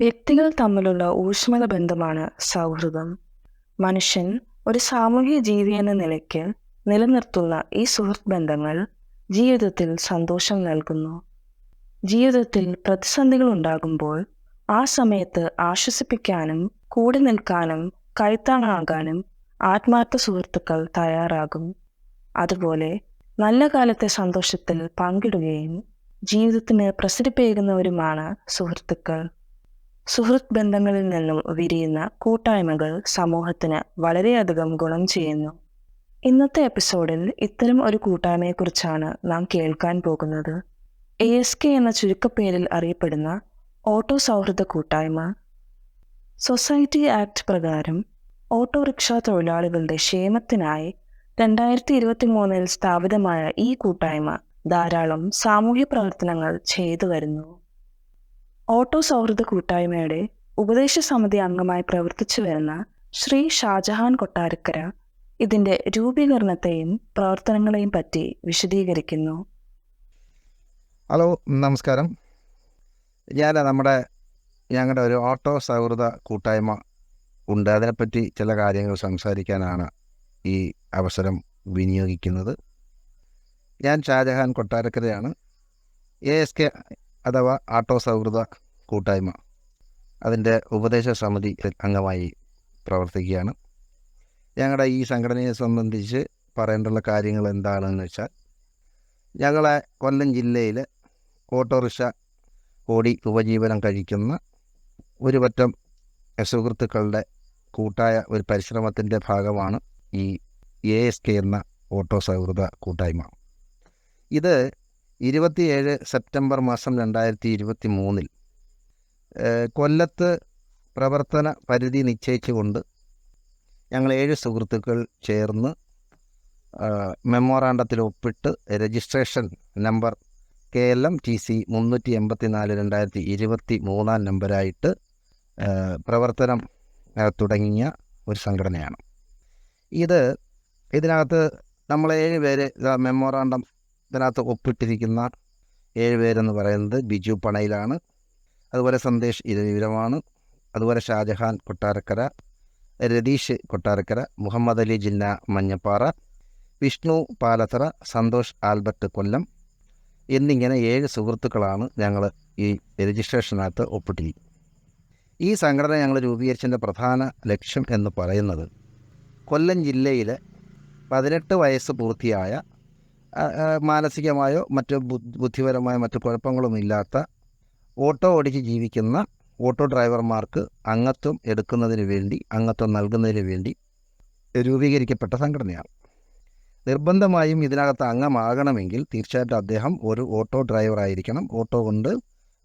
വ്യക്തികൾ തമ്മിലുള്ള ഊഷ്മള ബന്ധമാണ് സൗഹൃദം. മനുഷ്യൻ ഒരു സാമൂഹിക ജീവി എന്ന നിലയ്ക്ക് നിലനിർത്തുന്ന ഈ സുഹൃത്ത് ബന്ധങ്ങൾ ജീവിതത്തിൽ സന്തോഷം നൽകുന്നു. ജീവിതത്തിൽ പ്രതിസന്ധികൾ ഉണ്ടാകുമ്പോൾ ആ സമയത്ത് ആശ്വസിപ്പിക്കാനും കൂടെ നിൽക്കാനും കൈത്താണാകാനും ആത്മാർത്ഥ സുഹൃത്തുക്കൾ തയ്യാറാകും. അതുപോലെ നല്ല കാലത്തെ സന്തോഷത്തിൽ പങ്കിടുകയും ജീവിതത്തിന് പ്രസരിപ്പേകുന്നവരുമാണ് സുഹൃത്തുക്കൾ. സുഹൃത്ത് ബന്ധങ്ങളിൽ നിന്നും വിരിയുന്ന കൂട്ടായ്മകൾ സമൂഹത്തിന് വളരെയധികം ഗുണം ചെയ്യുന്നു. ഇന്നത്തെ എപ്പിസോഡിൽ ഇത്തരം ഒരു കൂട്ടായ്മയെക്കുറിച്ചാണ് നാം കേൾക്കാൻ പോകുന്നത്. എ എസ് കെ എന്ന ചുരുക്കപ്പേരിൽ അറിയപ്പെടുന്ന ഓട്ടോ സൗഹൃദ കൂട്ടായ്മ സൊസൈറ്റി ആക്ട് പ്രകാരം ഓട്ടോറിക്ഷ തൊഴിലാളികളുടെ ക്ഷേമത്തിനായി രണ്ടായിരത്തി ഇരുപത്തി മൂന്നിൽ സ്ഥാപിതമായ ഈ കൂട്ടായ്മ ധാരാളം സാമൂഹ്യ പ്രവർത്തനങ്ങൾ ചെയ്തു വരുന്നു. ഓട്ടോ സൗഹൃദ കൂട്ടായ്മയുടെ ഉപദേശ സമിതി അംഗമായി പ്രവർത്തിച്ചു വരുന്ന ശ്രീ ഷാജഹാൻ കൊട്ടാരക്കര ഇതിന്റെ രൂപീകരണത്തെയും പ്രവർത്തനങ്ങളെയും പറ്റി വിശദീകരിക്കുന്നു. ഹലോ നമസ്കാരം. ഞാൻ നമ്മുടെ ഞങ്ങളുടെ ഒരു ഓട്ടോ സൗഹൃദ കൂട്ടായ്മ ഉണ്ട്. അതിനെപ്പറ്റി ചില കാര്യങ്ങൾ സംസാരിക്കാനാണ് ഈ അവസരം വിനിയോഗിക്കുന്നത്. ഞാൻ ഷാജഹാൻ കൊട്ടാരക്കരയാണ്. എ എസ് കെ അഥവാ ആട്ടോ സൗഹൃദ കൂട്ടായ്മ. അതിന്റെ ഉപദേശ സമിതി അംഗമായി പ്രവർത്തിക്കുകയാണ്. ഞങ്ങളുടെ ഈ സംഘടനയെ സംബന്ധിച്ച് പറയേണ്ടുള്ള കാര്യങ്ങൾ എന്താണെന്ന് വെച്ചാൽ ഞങ്ങളെ കൊല്ലം ജില്ലയിൽ ഓട്ടോറിക്ഷ ഓടി ഉപജീവനം കഴിക്കുന്ന ഒരു പറ്റം സുഹൃത്തുക്കളുടെ കൂട്ടായ ഒരു പരിശ്രമത്തിന്റെ ഭാഗമാണ് ഈ എ എസ് കെ എന്ന ഓട്ടോ സൗഹൃദ കൂട്ടായ്മ. ഇത് ഇരുപത്തിയേഴ് സെപ്റ്റംബർ മാസം രണ്ടായിരത്തി ഇരുപത്തി മൂന്നിൽ കൊല്ലത്ത് പ്രവർത്തന പരിധി നിശ്ചയിച്ചുകൊണ്ട് ഞങ്ങൾ ഏഴ് സുഹൃത്തുക്കൾ ചേർന്ന് മെമ്മോറാണ്ടത്തിൽ ഒപ്പിട്ട് registration number K L M T C മുന്നൂറ്റി എൺപത്തി നാല് രണ്ടായിരത്തി ഇരുപത്തി മൂന്നാം നമ്പരായിട്ട് പ്രവർത്തനം തുടങ്ങിയ ഒരു സംഘടനയാണ്. ഇത് ഇതിനകത്ത് നമ്മൾ ഏഴ് പേര് മെമ്മോറാണ്ടം ഇതിനകത്ത് ഒപ്പിട്ടിരിക്കുന്ന ഏഴ് പേരെന്ന് പറയുന്നത് ബിജു പണയിലാണ്. അതുപോലെ സന്ദേശ് ഇരവിപുരമാണ് അതുപോലെ ഷാജഹാൻ കൊട്ടാരക്കര രതീഷ് കൊട്ടാരക്കര മുഹമ്മദ് അലി ജിന്ന മഞ്ഞപ്പാറ വിഷ്ണു പാലത്തറ സന്തോഷ് ആൽബർട്ട് കൊല്ലം എന്നിങ്ങനെ ഏഴ് സുഹൃത്തുക്കളാണ് ഞങ്ങൾ ഈ രജിസ്ട്രേഷനകത്ത് ഒപ്പിട്ടിരിക്കുന്നത് ഈ സംഘടന ഞങ്ങൾ രൂപീകരിച്ചതിന്റെ പ്രധാന ലക്ഷ്യം എന്ന് പറയുന്നത് കൊല്ലം ജില്ലയിൽ പതിനെട്ട് വയസ്സ് പൂർത്തിയായ മാനസികമായോ മറ്റു ബുദ്ധിപരമായോ മറ്റു കുഴപ്പങ്ങളുമില്ലാത്ത ഓട്ടോ ഓടിച്ച് ജീവിക്കുന്ന ഓട്ടോ ഡ്രൈവർമാർക്ക് അംഗത്വം എടുക്കുന്നതിന് വേണ്ടി അംഗത്വം നൽകുന്നതിന് വേണ്ടി രൂപീകരിക്കപ്പെട്ട സംഘടനയാണ്. നിർബന്ധമായും ഇതിനകത്ത് അംഗമാകണമെങ്കിൽ തീർച്ചയായിട്ടും അദ്ദേഹം ഒരു ഓട്ടോ ഡ്രൈവർ ആയിരിക്കണം. ഓട്ടോ കൊണ്ട്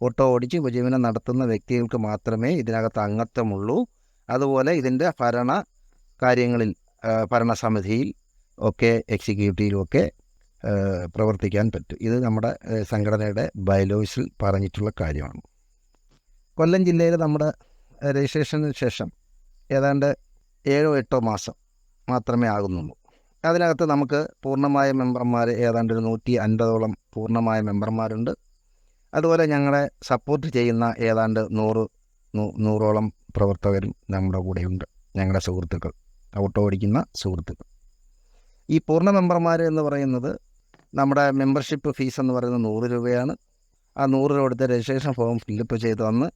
ഓട്ടോ ഓടിച്ച് ഉപജീവനം നടത്തുന്ന വ്യക്തികൾക്ക് മാത്രമേ ഇതിനകത്ത് അംഗത്വമുള്ളൂ. അതുപോലെ ഇതിന്റെ ഭരണ കാര്യങ്ങളിൽ ഭരണസമിതിയിൽ ഒക്കെ എക്സിക്യൂട്ടീവിലൊക്കെ പ്രവർത്തിക്കാൻ പറ്റും. ഇത് നമ്മുടെ സംഘടനയുടെ ബയലോസിൽ പറഞ്ഞിട്ടുള്ള കാര്യമാണ്. കൊല്ലം ജില്ലയിൽ നമ്മുടെ രജിസ്ട്രേഷന് ശേഷം ഏതാണ്ട് ഏഴോ എട്ടോ മാസം മാത്രമേ ആകുന്നുള്ളൂ. അതിനകത്ത് നമുക്ക് പൂർണമായ മെമ്പർമാർ ഏതാണ്ട് ഒരു നൂറ്റി അൻപതോളം പൂർണമായ മെമ്പർമാരുണ്ട്. അതുപോലെ ഞങ്ങളെ സപ്പോർട്ട് ചെയ്യുന്ന ഏതാണ്ട് നൂറ് നൂറോളം പ്രവർത്തകരും നമ്മുടെ കൂടെയുണ്ട്. ഞങ്ങളുടെ സുഹൃത്തുക്കൾ ഓട്ടോ ഓടിക്കുന്ന സുഹൃത്തുക്കൾ. ഈ പൂർണ മെമ്പർമാർ എന്ന് പറയുന്നത് നമ്മുടെ മെമ്പർഷിപ്പ് ഫീസ് എന്ന് പറയുന്നത് നൂറ് രൂപയാണ്. ആ നൂറ് രൂപ എടുത്ത് രജിസ്ട്രേഷൻ ഫോം ഫില്ലപ്പ് ചെയ്ത് വന്ന്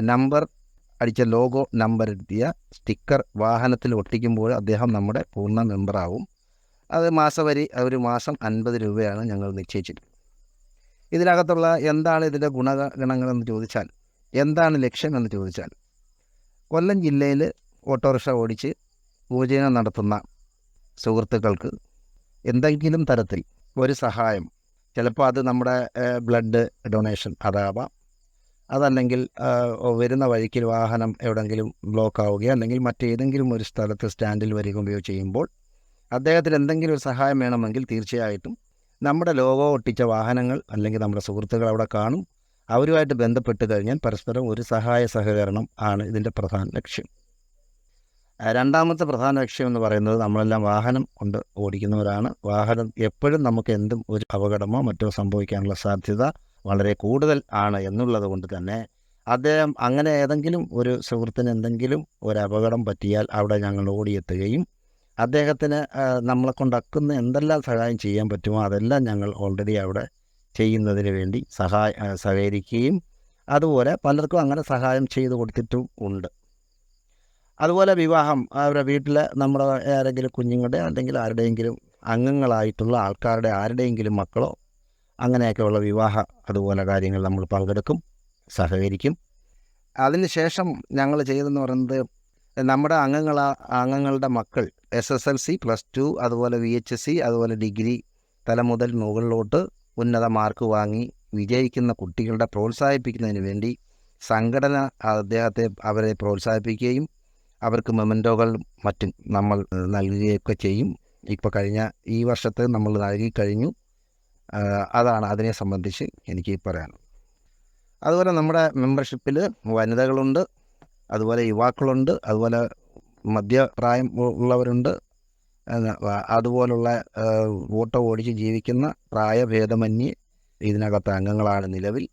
നമ്പർ അടിച്ച ലോഗോ നമ്പർ എത്തിയ സ്റ്റിക്കർ വാഹനത്തിൽ ഒട്ടിക്കുമ്പോൾ അദ്ദേഹം നമ്മുടെ പൂർണ മെമ്പറാവും അത് മാസവരി ഒരു മാസം അൻപത് രൂപയാണ് ഞങ്ങൾ നിശ്ചയിച്ചിട്ടുള്ളത്. ഇതിനകത്തുള്ള എന്താണ് ഇതിന്റെ ഗുണഗണങ്ങളെന്ന് ചോദിച്ചാൽ എന്താണ് ലക്ഷ്യം എന്ന് ചോദിച്ചാൽ കൊല്ലം ജില്ലയിൽ ഓട്ടോറിക്ഷ ഓടിച്ച് പൂജനം നടത്തുന്ന സുഹൃത്തുക്കൾക്ക് എന്തെങ്കിലും തരത്തിൽ ഒരു സഹായം. ചിലപ്പോൾ അത് നമ്മുടെ ബ്ലഡ് ഡൊണേഷൻ അതാവാം. അതല്ലെങ്കിൽ വരുന്ന വഴിക്ക് വാഹനം എവിടെങ്കിലും ബ്ലോക്ക് ആവുകയോ അല്ലെങ്കിൽ മറ്റേതെങ്കിലും ഒരു സ്ഥലത്ത് സ്റ്റാൻഡിൽ വരികയോ ചെയ്യുമ്പോൾ അദ്ദേഹത്തിന് എന്തെങ്കിലും ഒരു സഹായം വേണമെങ്കിൽ തീർച്ചയായിട്ടും നമ്മുടെ ലോഗോ ഒട്ടിച്ച വാഹനങ്ങൾ അല്ലെങ്കിൽ നമ്മുടെ സുഹൃത്തുക്കൾ അവിടെ കാണും. അവരുമായിട്ട് ബന്ധപ്പെട്ട് കഴിഞ്ഞാൽ പരസ്പരം ഒരു സഹായ സഹകരണം ആണ് ഇതിന്റെ പ്രധാന ലക്ഷ്യം. രണ്ടാമത്തെ പ്രധാന ലക്ഷ്യം എന്ന് പറയുന്നത് നമ്മളെല്ലാം വാഹനം കൊണ്ട് ഓടിക്കുന്നവരാണ്. വാഹനം എപ്പോഴും നമുക്ക് എന്തും ഒരു അപകടമോ മറ്റോ സംഭവിക്കാനുള്ള സാധ്യത വളരെ കൂടുതൽ ആണ് എന്നുള്ളത് കൊണ്ട് തന്നെ അദ്ദേഹം അങ്ങനെ ഏതെങ്കിലും ഒരു സുഹൃത്തിന് എന്തെങ്കിലും ഒരു അപകടം പറ്റിയാൽ അവിടെ ഞങ്ങൾ ഓടിയെത്തുകയും അദ്ദേഹത്തിന് നമ്മളെ കൊണ്ടാക്കുന്ന എന്തെല്ലാം സഹായം ചെയ്യാൻ പറ്റുമോ അതെല്ലാം ഞങ്ങൾ ഓൾറെഡി അവിടെ ചെയ്യുന്നതിന് വേണ്ടി സഹായ സഹകരിക്കുകയും അതുപോലെ പലർക്കും അങ്ങനെ സഹായം ചെയ്തു കൊടുത്തിട്ടും ഉണ്ട്. അതുപോലെ വിവാഹം അവരുടെ വീട്ടിൽ നമ്മുടെ ആരെങ്കിലും കുഞ്ഞുങ്ങളുടെ അല്ലെങ്കിൽ ആരുടെയെങ്കിലും അംഗങ്ങളായിട്ടുള്ള ആൾക്കാരുടെ ആരുടെയെങ്കിലും മക്കളോ അങ്ങനെയൊക്കെയുള്ള വിവാഹ അതുപോലെ കാര്യങ്ങൾ നമ്മൾ പങ്കെടുക്കും സഹകരിക്കും. അതിനുശേഷം ഞങ്ങൾ ചെയ്തതെന്ന് പറയുന്നത് നമ്മുടെ അംഗങ്ങൾ അംഗങ്ങളുടെ മക്കൾ S S L C plus two അതുപോലെ വി എച്ച് എസ് സി അതുപോലെ ഡിഗ്രി തല മുതൽ മുകളിലോട്ട് ഉന്നത മാർക്ക് വാങ്ങി വിജയിക്കുന്ന കുട്ടികളുടെ പ്രോത്സാഹിപ്പിക്കുന്നതിന് വേണ്ടി സംഘടന അദ്ദേഹത്തെ അവരെ പ്രോത്സാഹിപ്പിക്കുകയും അവർക്ക് മെമന്റോകൾ മറ്റും നമ്മൾ നൽകുകയൊക്കെ ചെയ്യും. ഇപ്പോൾ കഴിഞ്ഞ ഈ വർഷത്തെ നമ്മൾ നൽകി കഴിഞ്ഞു. അതാണ് അതിനെ സംബന്ധിച്ച് എനിക്ക് പറയാനുള്ളത്. അതുപോലെ നമ്മുടെ മെമ്പർഷിപ്പിൽ വനിതകളുണ്ട് അതുപോലെ യുവാക്കളുണ്ട് അതുപോലെ മധ്യപ്രായം ഉള്ളവരുണ്ട്. അതുപോലുള്ള ഓട്ടോ ഓടിച്ച് ജീവിക്കുന്ന പ്രായഭേദമന്യേ ഇതിനകത്ത് അംഗങ്ങളാണ് നിലവിൽ.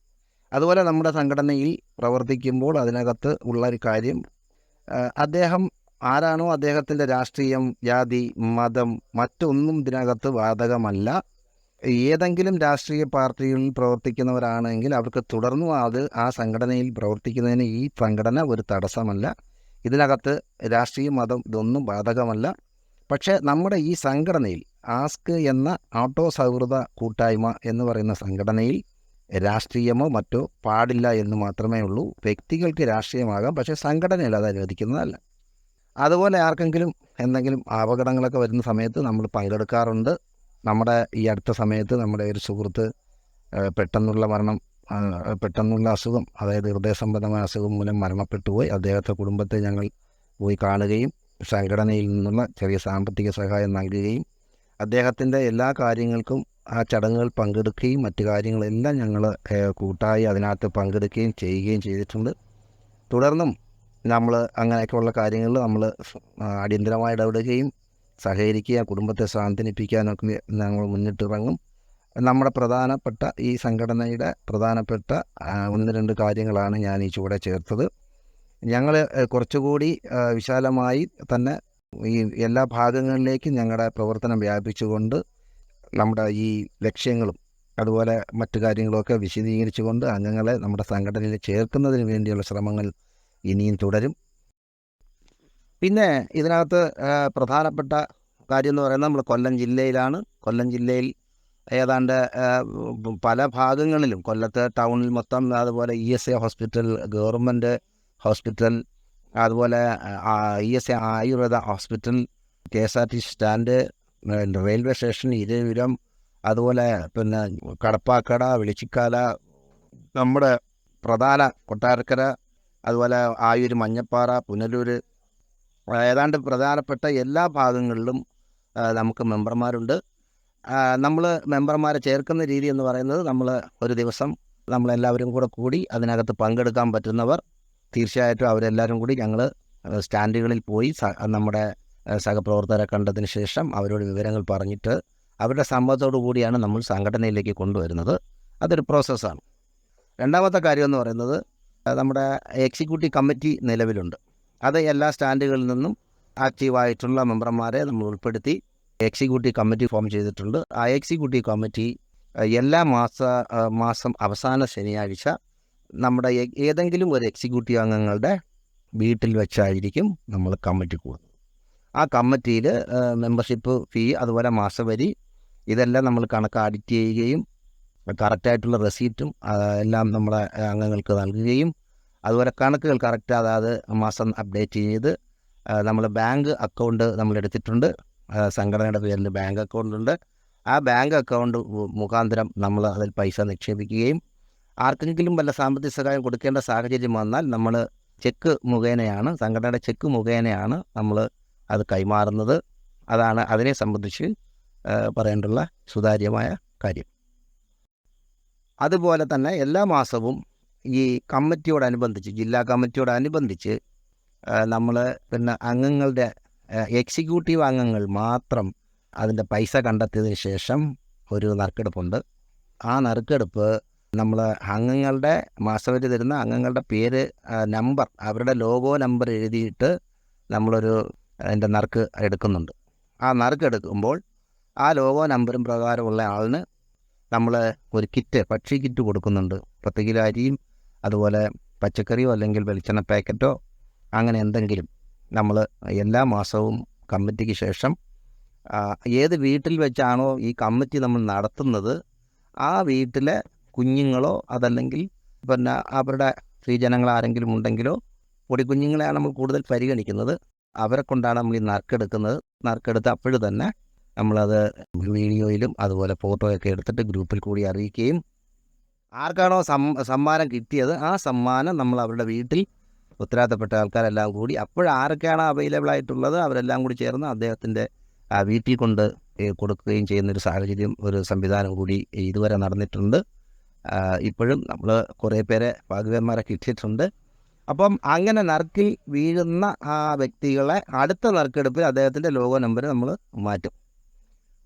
അതുപോലെ നമ്മുടെ സംഘടനയിൽ പ്രവർത്തിക്കുമ്പോൾ അതിനകത്ത് ഉള്ള ഒരു കാര്യം അദ്ദേഹം ആരാണോ അദ്ദേഹത്തിന്റെ രാഷ്ട്രീയം ജാതി മതം മറ്റൊന്നും ഇതിനകത്ത് ബാധകമല്ല ഏതെങ്കിലും രാഷ്ട്രീയ പാർട്ടികളിൽ പ്രവർത്തിക്കുന്നവരാണെങ്കിൽ അവർക്ക് തുടർന്നും അത് ആ സംഘടനയിൽ പ്രവർത്തിക്കുന്നതിന് ഈ സംഘടന ഒരു തടസ്സമല്ല. ഇതിനകത്ത് രാഷ്ട്രീയ മതം ഇതൊന്നും ബാധകമല്ല പക്ഷേ നമ്മുടെ ഈ സംഘടനയിൽ ആസ്ക് എന്ന ഓട്ടോ സൗഹൃദ കൂട്ടായ്മ എന്ന് പറയുന്ന സംഘടനയിൽ രാഷ്ട്രീയമോ മറ്റോ പാടില്ല എന്ന് മാത്രമേ ഉള്ളൂ. വ്യക്തികൾക്ക് രാഷ്ട്രീയമാകാം പക്ഷേ സംഘടനയിൽ അത് അനുവദിക്കുന്നതല്ല. അതുപോലെ ആർക്കെങ്കിലും എന്തെങ്കിലും അപകടങ്ങളൊക്കെ വരുന്ന സമയത്ത് നമ്മൾ പങ്കെടുക്കാറുണ്ട്. നമ്മുടെ ഈ അടുത്ത സമയത്ത് നമ്മുടെ ഒരു സുഹൃത്ത് പെട്ടെന്നുള്ള മരണം പെട്ടെന്നുള്ള അസുഖം അതായത് ഹൃദയ സംബന്ധമായ അസുഖം മൂലം മരണപ്പെട്ടു പോയി അദ്ദേഹത്തെ കുടുംബത്തെ ഞങ്ങൾ പോയി കാണുകയും സംഘടനയിൽ നിന്നുള്ള ചെറിയ സാമ്പത്തിക സഹായം നൽകുകയും അദ്ദേഹത്തിന്റെ എല്ലാ കാര്യങ്ങൾക്കും ആ ചടങ്ങുകൾ പങ്കെടുക്കുകയും മറ്റു കാര്യങ്ങളെല്ലാം ഞങ്ങൾ കൂട്ടായി അതിനകത്ത് പങ്കെടുക്കുകയും ചെയ്യുകയും ചെയ്തിട്ടുണ്ട്. തുടർന്നും നമ്മൾ അങ്ങനെയൊക്കെയുള്ള കാര്യങ്ങളിൽ നമ്മൾ അടിയന്തരമായി ഇടപെടുകയും സഹകരിക്കുക കുടുംബത്തെ സാന്ത്വനിപ്പിക്കാനൊക്കെ ഞങ്ങൾ മുന്നിട്ടിറങ്ങും. നമ്മുടെ പ്രധാനപ്പെട്ട ഈ സംഘടനയുടെ പ്രധാനപ്പെട്ട ഒന്ന് രണ്ട് കാര്യങ്ങളാണ് ഞാൻ ഈ ചുവടെ ചേർത്തത്. ഞങ്ങൾ കുറച്ചുകൂടി വിശാലമായി തന്നെ ഈ എല്ലാ ഭാഗങ്ങളിലേക്കും ഞങ്ങളുടെ പ്രവർത്തനം വ്യാപിച്ചുകൊണ്ട് നമ്മുടെ ഈ ലക്ഷ്യങ്ങളും അതുപോലെ മറ്റു കാര്യങ്ങളൊക്കെ വിശദീകരിച്ചുകൊണ്ട് അംഗങ്ങളെ നമ്മുടെ സംഘടനയിൽ ചേർക്കുന്നതിന് വേണ്ടിയുള്ള ശ്രമങ്ങൾ ഇനിയും തുടരും. പിന്നെ ഇതിനകത്ത് പ്രധാനപ്പെട്ട കാര്യം എന്ന് പറയുന്നത് നമ്മൾ കൊല്ലം ജില്ലയിലാണ്. കൊല്ലം ജില്ലയിൽ ഏതാണ്ട് പല ഭാഗങ്ങളിലും കൊല്ലത്ത് ടൗണിൽ മൊത്തം അതുപോലെ E S A hospital government hospital അതുപോലെ E S A Ayurveda hospital K S R T stand railway station ഇരവിരം അതുപോലെ പിന്നെ കടപ്പാക്കട വെളിച്ചിക്കാല നമ്മുടെ പ്രധാന കൊട്ടാരക്കര അതുപോലെ ആയൂർ മഞ്ഞപ്പാറ പുനലൂർ ഏതാണ്ട് പ്രധാനപ്പെട്ട എല്ലാ ഭാഗങ്ങളിലും നമുക്ക് മെമ്പർമാരുണ്ട്. നമ്മൾ മെമ്പർമാരെ ചേർക്കുന്ന രീതി എന്ന് പറയുന്നത് നമ്മൾ ഒരു ദിവസം നമ്മളെല്ലാവരും കൂടെ കൂടി അതിനകത്ത് പങ്കെടുക്കാൻ പറ്റുന്നവർ തീർച്ചയായിട്ടും അവരെല്ലാവരും കൂടി ഞങ്ങൾ സ്റ്റാൻഡുകളിൽ പോയി നമ്മുടെ സഹപ്രവർത്തകരെ കണ്ടതിന് ശേഷം അവരോട് വിവരങ്ങൾ പറഞ്ഞിട്ട് അവരുടെ സമ്മതത്തോടു കൂടിയാണ് നമ്മൾ സംഘടനയിലേക്ക് കൊണ്ടുവരുന്നത്. അതൊരു പ്രോസസ്സാണ് രണ്ടാമത്തെ കാര്യം എന്ന് പറയുന്നത് നമ്മുടെ എക്സിക്യൂട്ടീവ് കമ്മിറ്റി നിലവിലുണ്ട്. അത് എല്ലാ സ്റ്റാൻഡുകളിൽ നിന്നും ആക്റ്റീവായിട്ടുള്ള മെമ്പർമാരെ നമ്മൾ ഉൾപ്പെടുത്തി എക്സിക്യൂട്ടീവ് കമ്മിറ്റി ഫോം ചെയ്തിട്ടുണ്ട്. ആ എക്സിക്യൂട്ടീവ് കമ്മിറ്റി എല്ലാ മാസ മാസം അവസാന ശനിയാഴ്ച നമ്മുടെ ഏതെങ്കിലും ഒരു എക്സിക്യൂട്ടീവ് അംഗങ്ങളുടെ വീട്ടിൽ വെച്ചായിരിക്കും നമ്മൾ കമ്മിറ്റി കൂടുന്നത്. ആ കമ്മിറ്റിയിൽ മെമ്പർഷിപ്പ് ഫീ അതുപോലെ മാസവരി ഇതെല്ലാം നമ്മൾ കണക്ക് ആഡിറ്റ് ചെയ്യുകയും കറക്റ്റായിട്ടുള്ള റെസീറ്റും എല്ലാം നമ്മുടെ അംഗങ്ങൾക്ക് നൽകുകയും അതുപോലെ കണക്കുകൾ കറക്റ്റ് അതായത് മാസം അപ്ഡേറ്റ് ചെയ്ത് നമ്മൾ ബാങ്ക് അക്കൗണ്ട് നമ്മൾ എടുത്തിട്ടുണ്ട്. സംഘടനയുടെ പേരിൽ ബാങ്ക് അക്കൗണ്ടുണ്ട് ആ ബാങ്ക് അക്കൗണ്ട് മുഖാന്തരം നമ്മൾ അതിൽ പൈസ നിക്ഷേപിക്കുകയും ആർക്കെങ്കിലും വല്ല സാമ്പത്തിക സഹായം കൊടുക്കേണ്ട സാഹചര്യം വന്നാൽ നമ്മൾ ചെക്ക് മുഖേനയാണ് സംഘടനയുടെ ചെക്ക് മുഖേനയാണ് നമ്മൾ അത് കൈമാറുന്നത്. അതാണ് അതിനെ സംബന്ധിച്ച് പറയേണ്ടുള്ള സുതാര്യമായ കാര്യം. അതുപോലെ തന്നെ എല്ലാ മാസവും ഈ കമ്മിറ്റിയോടനുബന്ധിച്ച് ജില്ലാ കമ്മിറ്റിയോടനുബന്ധിച്ച് നമ്മൾ പിന്നെ അംഗങ്ങളുടെ എക്സിക്യൂട്ടീവ് അംഗങ്ങൾ മാത്രം അതിന്റെ പൈസ കണ്ടെത്തിയതിന് ശേഷം ഒരു നറുക്കെടുപ്പുണ്ട്. ആ നറുക്കെടുപ്പ് നമ്മൾ അംഗങ്ങളുടെ മാസവരി തരുന്ന അംഗങ്ങളുടെ പേര് നമ്പർ അവരുടെ ലോഗോ നമ്പർ എഴുതിയിട്ട് നമ്മളൊരു അതിന്റെ നറുക്ക് എടുക്കുന്നുണ്ട്. ആ നറുക്ക് എടുക്കുമ്പോൾ ആ ലോഗോ നമ്പറും പ്രകാരമുള്ള ആളിന് നമ്മൾ ഒരു കിറ്റ് പക്ഷി കിറ്റ് കൊടുക്കുന്നുണ്ട്. പത്ത് കിലോ അരിയും അതുപോലെ പച്ചക്കറിയോ അല്ലെങ്കിൽ വെളിച്ചെണ്ണ പാക്കറ്റോ അങ്ങനെ എന്തെങ്കിലും നമ്മൾ എല്ലാ മാസവും കമ്മിറ്റിക്ക് ശേഷം ഏത് വീട്ടിൽ വെച്ചാണോ ഈ കമ്മിറ്റി നമ്മൾ നടത്തുന്നത് ആ വീട്ടിലെ കുഞ്ഞുങ്ങളോ അതല്ലെങ്കിൽ പിന്നെ അവരുടെ സ്ത്രീജനങ്ങൾ ആരെങ്കിലും ഉണ്ടെങ്കിലോ പൊടിക്കുഞ്ഞുങ്ങളെയാണ് നമ്മൾ കൂടുതൽ പരിഗണിക്കുന്നത്. അവരെ കൊണ്ടാണ് നമ്മൾ ഈ നറുക്കെടുക്കുന്നത്. നറുക്കെടുത്ത് അപ്പോഴും തന്നെ നമ്മളത് വീഡിയോയിലും അതുപോലെ ഫോട്ടോയൊക്കെ എടുത്തിട്ട് ഗ്രൂപ്പിൽ കൂടി അറിയിക്കുകയും ആർക്കാണോ സമ്മാനം കിട്ടിയത് ആ സമ്മാനം നമ്മൾ അവരുടെ വീട്ടിൽ ഉത്തരവാദിത്തപ്പെട്ട ആൾക്കാരെല്ലാം കൂടി അപ്പോഴാരൊക്കെയാണ് അവൈലബിൾ ആയിട്ടുള്ളത് അവരെല്ലാം കൂടി ചേർന്ന് അദ്ദേഹത്തിന്റെ വീട്ടിൽ കൊണ്ട് കൊടുക്കുകയും ചെയ്യുന്നൊരു സാഹചര്യം ഒരു സംവിധാനം കൂടി ഇതുവരെ നടന്നിട്ടുണ്ട്. ഇപ്പോഴും നമ്മൾ കുറേ പേരെ ഭാഗ്യവാന്മാരെ കിട്ടിയിട്ടുണ്ട്. അപ്പം അങ്ങനെ നറുക്കിൽ വീഴുന്ന ആ വ്യക്തികളെ അടുത്ത നറുക്കെടുപ്പിൽ അദ്ദേഹത്തിന്റെ ലോഗോ നമ്പർ നമ്മൾ മാറ്റും.